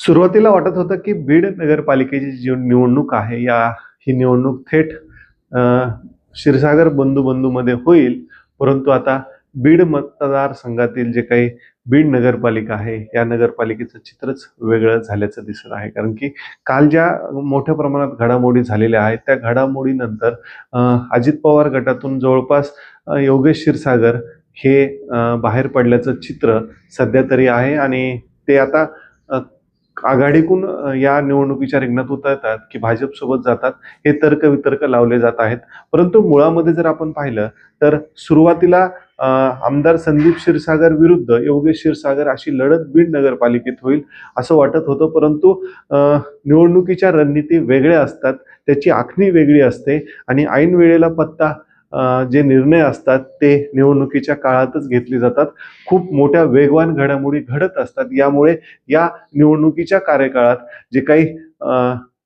सुरुवातीला वाटत होतं की बीड नगरपालिकेची जी निवडणूक आहे या ही निवडणूक थेट क्षीरसागर बंधू बंधूमध्ये होईल. परंतु आता बीड मतदारसंघातील जे काही बीड नगरपालिका आहे या नगरपालिकेचं चित्रच वेगळं झाल्याचं दिसत आहे. कारण की काल ज्या मोठ्या प्रमाणात घडामोडी झालेल्या आहेत त्या घडामोडीनंतर अजित पवार गटातून जवळपास योगेश क्षीरसागर हे बाहेर पडल्याचं चित्र सध्या तरी आहे. आणि ते आता आघाडीकून या निवडणुकीच्या रिंगणात उतरतात की भाजपसोबत जातात हे तर्क वितर्क लावले जात आहेत. परंतु मुळामध्ये जर आपण पाहिलं तर सुरुवातीला आमदार संदीप क्षीरसागर विरुद्ध योगेश क्षीरसागर अशी लढत बीड नगरपालिकेत होईल असं वाटत होतं. परंतु निवडणुकीच्या रणनीती वेगळ्या असतात त्याची आखणी वेगळी असते आणि ऐन वेळेला पत्ता जे निर्णय असतात ते निवडणुकीच्या काळातच घेतले जातात. खूप मोठ्या वेगवान घडामोडी घडत असतात. यामुळे या निवडणुकीच्या कार्यकाळात जे काही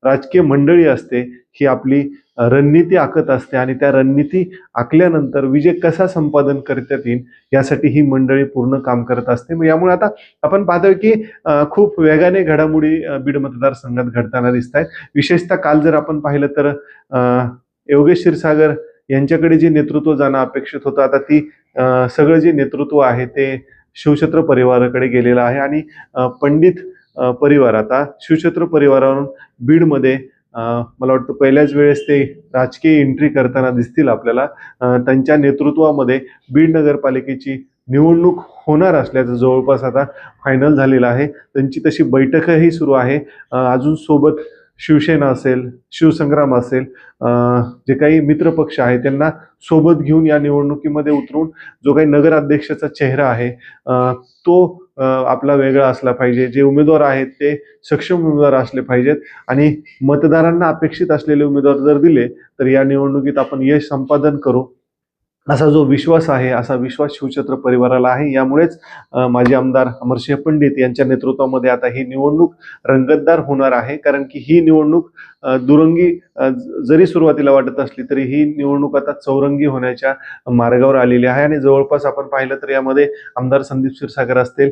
राजकीय मंडळी असते ही आपली रणनीती आखत असते आणि त्या रणनीती आखल्यानंतर विजय कसा संपादन करतात येईल यासाठी ही मंडळी पूर्ण काम करत असते. मग यामुळे आता आपण पाहतोय की खूप वेगाने घडामोडी बीड मतदारसंघात घडताना दिसत आहेत विशेषतः काल जर आपण पाहिलं तर योगेश क्षीरसागर यांच्याकडे जे नेतृत्व जाणं अपेक्षित होतं आता ती सगळं जे नेतृत्व आहे ते शिवछत्र परिवाराकडे गेलेलं आहे आणि पंडित परिवार आता शिवछत्र परिवारावरून बीडमध्ये मला वाटतं पहिल्याच वेळेस ते राजकीय एंट्री करताना दिसतील आपल्याला. त्यांच्या नेतृत्वामध्ये बीड नगरपालिकेची निवडणूक होणार असल्याचं जवळपास आता फायनल झालेलं आहे. त्यांची तशी बैठकही सुरू आहे. अजून सोबत शिवसेना असेल शिवसंग्राम असेल जे काही मित्रपक्ष आहे त्यांना सोबत घेऊन या निवडणुकीमध्ये उतरून जो काही नगराध्यक्षाचा चेहरा आहे तो आपला वेगळा असला पाहिजे. जे उमेदवार आहेत ते सक्षम उमेदवार असले पाहिजेत. आणि मतदारांना अपेक्षित असलेले उमेदवार जर दिले तर या निवडणुकीत आपण यश संपादन करू. असा जो विश्वास आहे असा विश्वास शिवछत्र परिवाराला आहे. यामुळेच माजी आमदार अमरसिंह पंडित यांच्या नेतृत्वामध्ये आता ही निवडणूक रंगतदार होणार आहे. कारण की ही निवडणूक दुरंगी जरी सुरुवातीला वाटत असली तरी ही निवडणूक आता चौरंगी होण्याच्या मार्गावर आलेली आहे. आणि जवळपास आपण पाहिलं तर यामध्ये आमदार संदीप क्षीरसागर असतील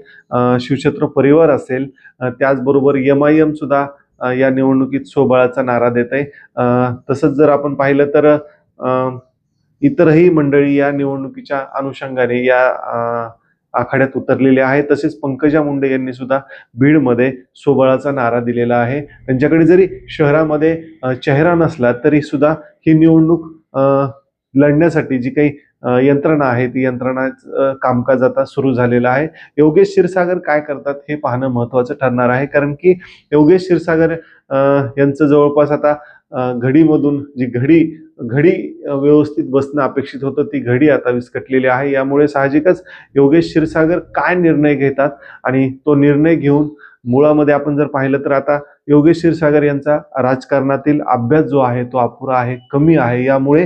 शिवछत्र परिवार असेल त्याचबरोबर एम आय एम सुद्धा या निवडणुकीत सोबळाचा नारा देत आहे तसंच जर आपण पाहिलं तर इतरही मंडळी या निवडणुकीच्या अनुषंगाने या आखाड्यात उतरलेले आहे तसेच पंकजा मुंडे यांनी सुद्धा बीडमध्ये सोबळाचा नारा दिलेला आहे. त्यांच्याकडे जरी शहरामध्ये चेहरा नसला तरी सुद्धा ही निवडणूक लढण्यासाठी जी काही यंत्रणा आहे ती यंत्रणा कामकाज आता सुरू झालेलं आहे. योगेश क्षीरसागर काय करतात हे पाहणं महत्वाचं ठरणार आहे. कारण की योगेश क्षीरसागर यांचं जवळपास आता घडीमधून जी घडी घडी व्यवस्थित बसणं अपेक्षित होतं. ती घडी आता विस्कटलेली आहे. यामुळे साहजिकच योगेश क्षीरसागर काय निर्णय घेतात? आणि तो निर्णय घेऊन मुळामध्ये आपण जर पाहिलं तर आता योगेश क्षीरसागर यांचा राजकारणातील अभ्यास जो आहे तो अपुरा आहे कमी आहे. यामुळे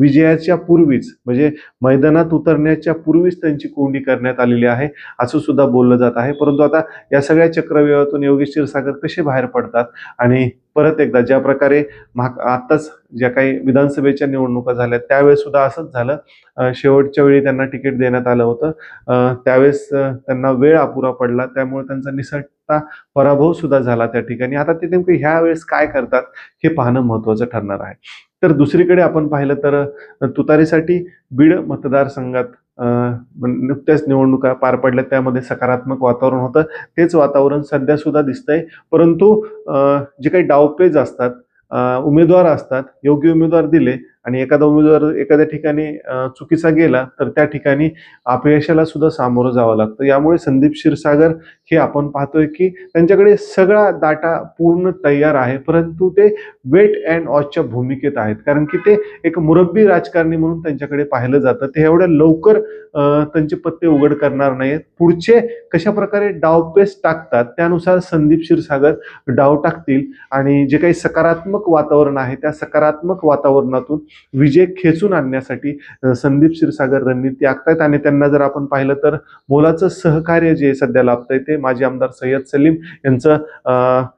विजयाच्या पूर्वीच म्हणजे मैदानात उतरण्याच्या पूर्वीच त्यांची कोंडी करण्यात आलेली आहे असं सुद्धा बोललं जात आहे. परंतु आता या सगळ्या चक्रव्यूहातून योगेश क्षीरसागर कसे बाहेर पडतात आणि परत एकदा ज्या प्रकारे महा आत्ताच ज्या काही विधानसभेच्या निवडणुका झाल्या त्यावेळेस सुद्धा असंच झालं. शेवटच्या वेळी त्यांना तिकीट देण्यात आलं होतं. त्यावेळेस त्यांना वेळ अपुरा पडला. त्यामुळे त्यांचा निसटता पराभव सुद्धा झाला त्या ठिकाणी. आता ते नेमकं ह्या वेळेस काय करतात हे पाहणं महत्वाचं ठरणार आहे. तर दुसरीकडे आपण पाहिलं तर तुतारीसाठी बीड मतदारसंघात नुकत्याच निवडणुका पार पडल्या त्यामध्ये सकारात्मक वातावरण होतं. तेच वातावरण सध्या सुद्धा दिसतंय. परंतु जे काही डावपेज असतात उमेदवार असतात योग्य उमेदवार दिले आणि एखादा उमेदवार एखाद्या ठिकाणी चुकीचा गेला तर त्या ठिकाणी अपयशाला सुद्धा सामोरं जावं लागतं. यामुळे संदीप क्षीरसागर हे आपण पाहतोय की त्यांच्याकडे सगळा डाटा पूर्ण तयार आहे परंतु ते वेट अँड वॉचच्या भूमिकेत आहेत. कारण की ते एक मुरब्बी राजकारणी म्हणून त्यांच्याकडे पाहिलं जातं. ते एवढ्या लवकर त्यांचे पत्ते उघड करणार नाहीत. पुढचे कशा प्रकारे डावपेच टाकतात त्यानुसार संदीप क्षीरसागर डाव टाकतील. आणि जे काही सकारात्मक वातावरण आहे त्या सकारात्मक वातावरणातून विजय खेचून आणण्यासाठी संदीप क्षीरसागर रणनीती आखतायत. आणि त्यांना जर आपण पाहिलं तर मोलाचं सहकार्य जे सध्या लाभतंय ते माजी आमदार सय्यद सलीम यांचं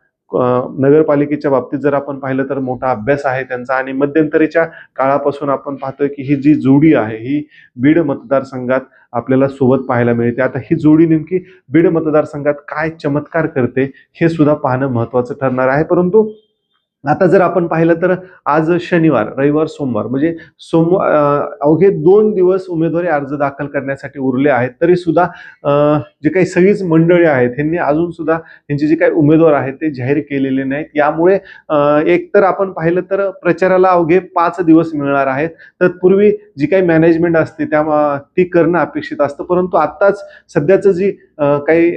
नगरपालिकेच्या बाबतीत जर आपण पाहिलं तर मोठा अभ्यास आहे त्यांचा. आणि मध्यंतरीच्या काळापासून आपण पाहतोय की ही जी जोडी आहे ही बीड मतदारसंघात आपल्याला सोबत पाहायला मिळते. आता ही जोडी नेमकी बीड मतदारसंघात काय चमत्कार करते हे सुद्धा पाहणं महत्वाचं ठरणार आहे. परंतु आता जर आपण पाहिलं तर आज शनिवार रविवार सोमवार म्हणजे सोमवार अवघे दोन दिवस उमेदवारी अर्ज दाखल करण्यासाठी उरले आहेत तरी सुद्धा जे काही सगळीच मंडळी आहेत ह्यांनी अजून सुद्धा त्यांचे जे काही उमेदवार आहेत ते जाहीर केलेले नाहीत. यामुळे एकतर एक तर आपण पाहिलं तर प्रचाराला अवघे पाच दिवस मिळणार आहेत. तत्पूर्वी जी काही मॅनेजमेंट असते त्या ती करणं अपेक्षित असतं. परंतु आत्ताच सध्याचं जी काही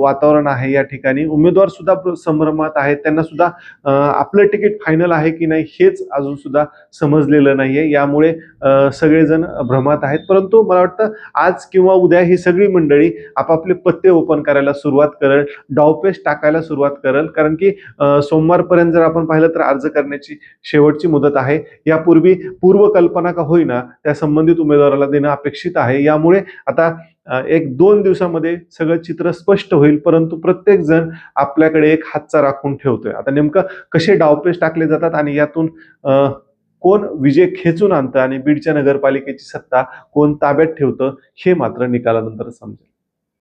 वातावरण आहे या ठिकाणी. उमेदवार सुद्धा संभ्रमात आहेत. त्यांना सुद्धा आपलं तिकीट फायनल आहे की नाही हेच अजून सुद्धा समजलेलं नाहीये. यामुळे सगळेजण भ्रमात आहेत. परंतु मला वाटतं आज किंवा उद्या ही सगळी मंडळी आपापले पत्ते ओपन करायला सुरुवात करेल डावपेच टाकायला सुरुवात करेल. कारण की सोमवारपर्यंत जर आपण पाहिलं तर अर्ज करण्याची शेवटची मुदत आहे. यापूर्वी पूर्वकल्पना का होईना त्या संबंधित उमेदवाराला देणं अपेक्षित आहे. यामुळे आता एक दोन दिवसामध्ये सगळं चित्र स्पष्ट होईल परंतु प्रत्येक जण आपल्याकडे एक हातचा राखून ठेवतोय. आता नेमकं कसे डावपेच टाकले जातात आणि यातून कोण विजय खेचून आणतं आणि बीडच्या नगरपालिकेची सत्ता कोण ताब्यात ठेवतं हे मात्र निकालानंतर समजेल.